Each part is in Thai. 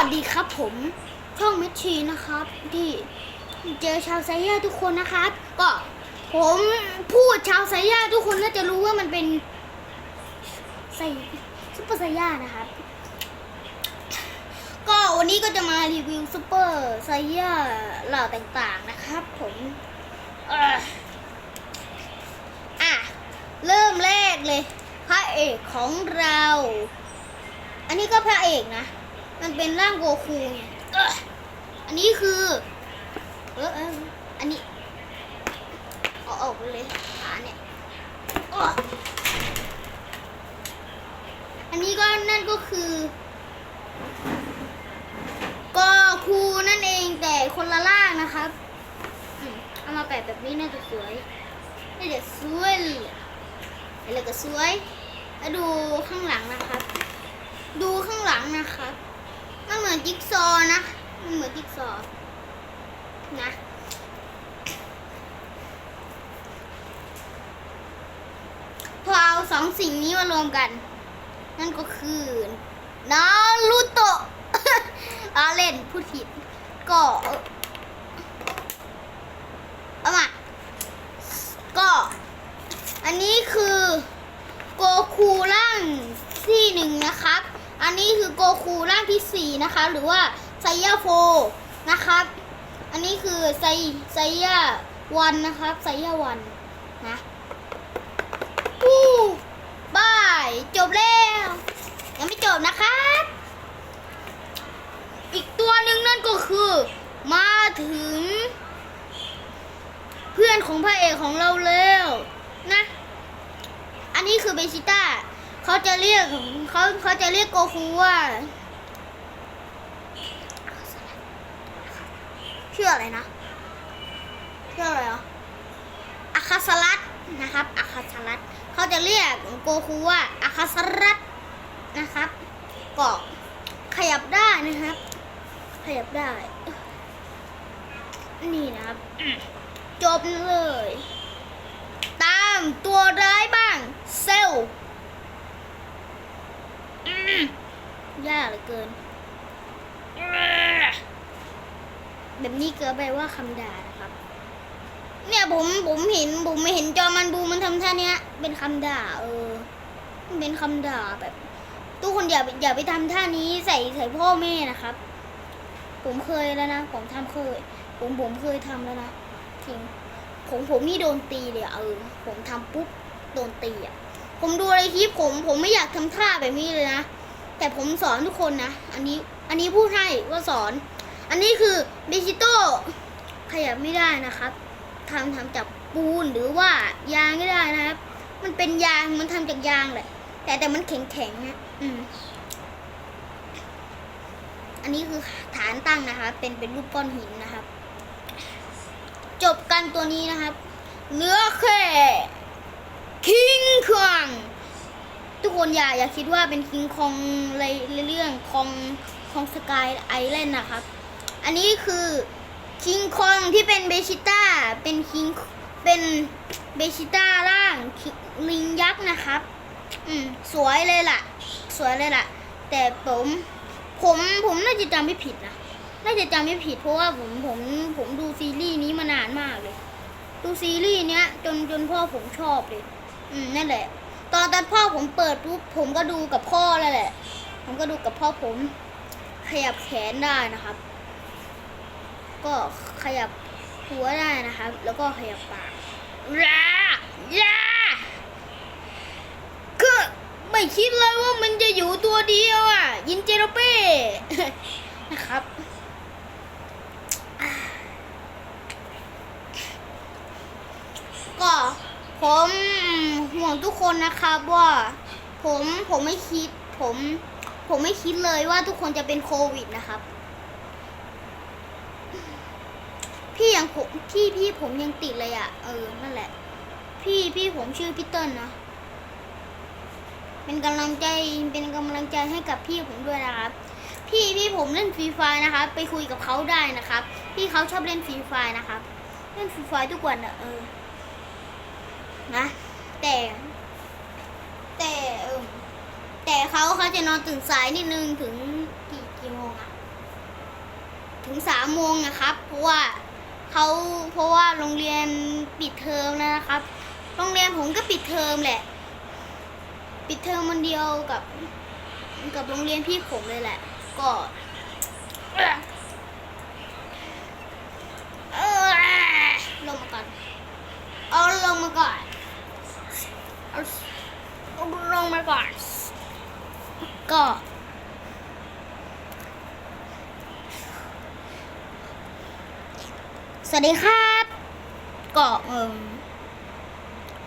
สวัสดีครับผมช่องเมชชีนะครับ ที่เจอชาวไซย่าทุกคนนะครับ ก็ผมพูดชาวไซย่าทุกคนน่าจะรู้ว่ามันเป็นไซซุปเปอร์ไซย่านะครับ ก็วันนี้ก็จะมารีวิวซุปเปอร์ไซย่าเหล่าต่างๆนะครับ ผมอ่ออะเริ่มแรกเลย พระเอกของเรา อันนี้ก็พระเอกนะ มันเป็นร่างโกคูไงอันนี้คือ เออเอออันนี้เอาออกไปเลยขาเนี่ยอันนี้ก็นั่นก็คือโกคูนั่นเองแต่คนละร่างนะครับอืมเอามาแปะแบบนี้น่าจะสวยน่าจะสวยเลยอะไรก็สวยแล้วดูข้างหลังนะครับ ดูข้างหลังนะครับ มันเหมือนจิ๊กซอว์นะ มันเหมือนจิ๊กซอว์นะ พอเอาสองสิ่งนี้มารวมกัน นั่นก็คือนารูโตะอาเล่นพูดผิด ก็เอามาก็ อันนี้คือโกคูร่างที่หนึ่งนะครับ อันนี้คือโกคูร่างที่สี่นะคะ หรือว่าไซยาโฟนะครับ อันนี้คือไซไซยาวันนะครับไซยาวันนะปู้บาย จบแล้ว ยังไม่จบนะครับ อีกตัวหนึ่งนั่นก็คือ มาถึง เพื่อนของพระเอกของเราแล้วนะ อันนี้คือเบชิต้า เขาจะเรียกเขาเขาจะเรียกโกคูว่าชื่ออะไรนะชื่ออะไรอะอาคาสลัดนะครับอาคาสลัดเขาจะเรียกโกคูว่าอาคาสลัดนะครับก็ขยับได้นะครับ ขยับได้ นี่นะครับ จบเลย ตามตัวร้ายบ้างเซลลอืม ยากเหลือเกิน แบบนี้เกิดไปว่าคำด่านะครับ เนี่ยผมผมเห็นผมไม่เห็นจอมันบูมันทำท่าเนี้ย เป็นคำด่า เออ มันเป็นคำด่าแบบ ทุกคนอย่าอย่าไปทำท่านี้ใส่ใส่พ่อแม่นะครับ ผมเคยแล้วนะผมทำเคย ผมผมเคยทำแล้วนะจริงผมผมนี่โดนตีเลยเออ ผมทำปุ๊บโดนตีอะ ผมดูในคลิปผมผมไม่อยากทำท่าแบบนี้เลยนะ แต่ผมสอนทุกคนนะ อันนี้ อันนี้พูดให้ว่าสอน อันนี้คือดิจิโตขยับไม่ได้นะครับทำทำจากปูนหรือว่ายางก็ได้นะครับ มันเป็นยาง มันทำจากยางแหละ แต่แต่มันแข็งแข็งนะ อืม อันนี้คือฐานตั้งนะคะเป็นเป็นรูปก้อนหินนะครับ จบกันตัวนี้นะครับ เนื้อแค่คิงคอง ทุกคนอย่าอย่าคิดว่าเป็นคิงคองในเรื่องคองคองสกายไอแลนด์นะครับ อันนี้คือคิงคองที่เป็นเบชิต้าเป็นคิงเป็นเบชิต้าร่างลิงยักษ์นะครับ อืมสวยเลยล่ะ สวยเลยล่ะ แต่ผมผมผมน่าจะจำไม่ผิดนะน่าจะจำไม่ผิดเพราะว่าผมผมผมดูซีรีส์นี้มานานมากเลย ดูซีรีส์เนี้ยจนจนพ่อผมชอบเลย อืมนั่นแหละ ตอนตอนพ่อผมเปิดปุ๊บผมก็ดูกับพ่อแล้วแหละ ผมก็ดูกับพ่อผม ขยับแขนได้นะครับ ก็ขยับหัวได้นะครับ แล้วก็ขยับปากรายาคือไม่คิดเลยว่ามันจะอยู่ตัวเดียวอะ ยินเจโรเป้ นะครับก็ผม ห่วงทุกคนนะครับว่าผมผมไม่คิด ผมผมไม่คิดเลยว่าทุกคนจะเป็นโควิดนะครับ พี่ยังผมพี่พี่ผมยังติดเลยอะ่ะ เออนั่นแหละ พี่พี่ผมชื่อพี่เติ้ลนะเป็นกำลังใจเป็นกำลังใจให้กับพี่ผมด้วยนะครับ พี่พี่ผมเล่นฟรีไฟนะครับ ไปคุยกับเขาได้นะครับ พี่เขาชอบเล่นฟรีไฟนะครับ เล่นฟรีไฟทุกวันอะเออ นะ แต่แต่เออแต่เขาเขาจะนอนตื่นสายนิดนึงถึงกี่กี่โมงอะถึงสามโมงนะครับ เพราะว่าเขาเพราะว่าโรงเรียนปิดเทอมแล้วนะครับ โรงเรียนผมก็ปิดเทอมแหละ ปิดเทอมวันเดียวกับ กับโรงเรียนพี่ผมเลยแหละ ก็เออลงมาก่อน เอาลงมาก่อนเอาเอาลงมาก่อน ก็ สวัสดีครับก็เออ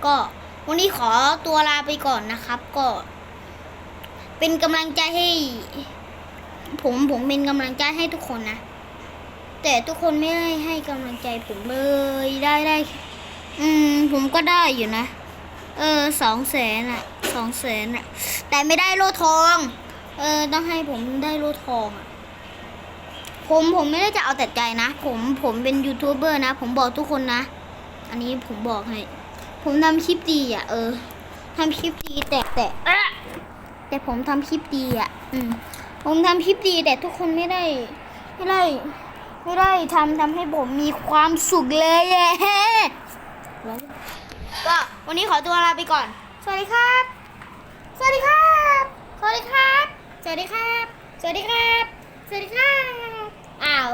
ก็วันนี้ขอตัวลาไปก่อนนะครับ ก็ เป็นกำลังใจให้ ผมผมเป็นกำลังใจให้ทุกคนนะ แต่ทุกคนไม่ได้ให้กำลังใจผมเลยได้ได้ อืม ผมก็ได้อยู่นะ เออสองแสนอะสองแสนอะแต่ไม่ได้โลทอง เออ ต้องให้ผมได้โลทองอะ ผมผมไม่ได้จะเอาแต่ใจนะ ผมผมเป็นยูทูบเบอร์นะ ผมบอกทุกคนนะ อันนี้ผมบอกให้ ผมทำคลิปดีอะเออทำคลิปดีแต่แต่แต่ผมทำคลิปดีอะอืม ผมทำคลิปดีแต่ทุกคนไม่ได้ ไม่ได้ ไม่ได้ทำทำให้ผมมีความสุขเลยแย่ก็วันนี้ขอตัวลาไปก่อน สวัสดีครับ สวัสดีครับ สวัสดีครับ สวัสดีครับ สวัสดีครับ สวัสดีครับ อ้าว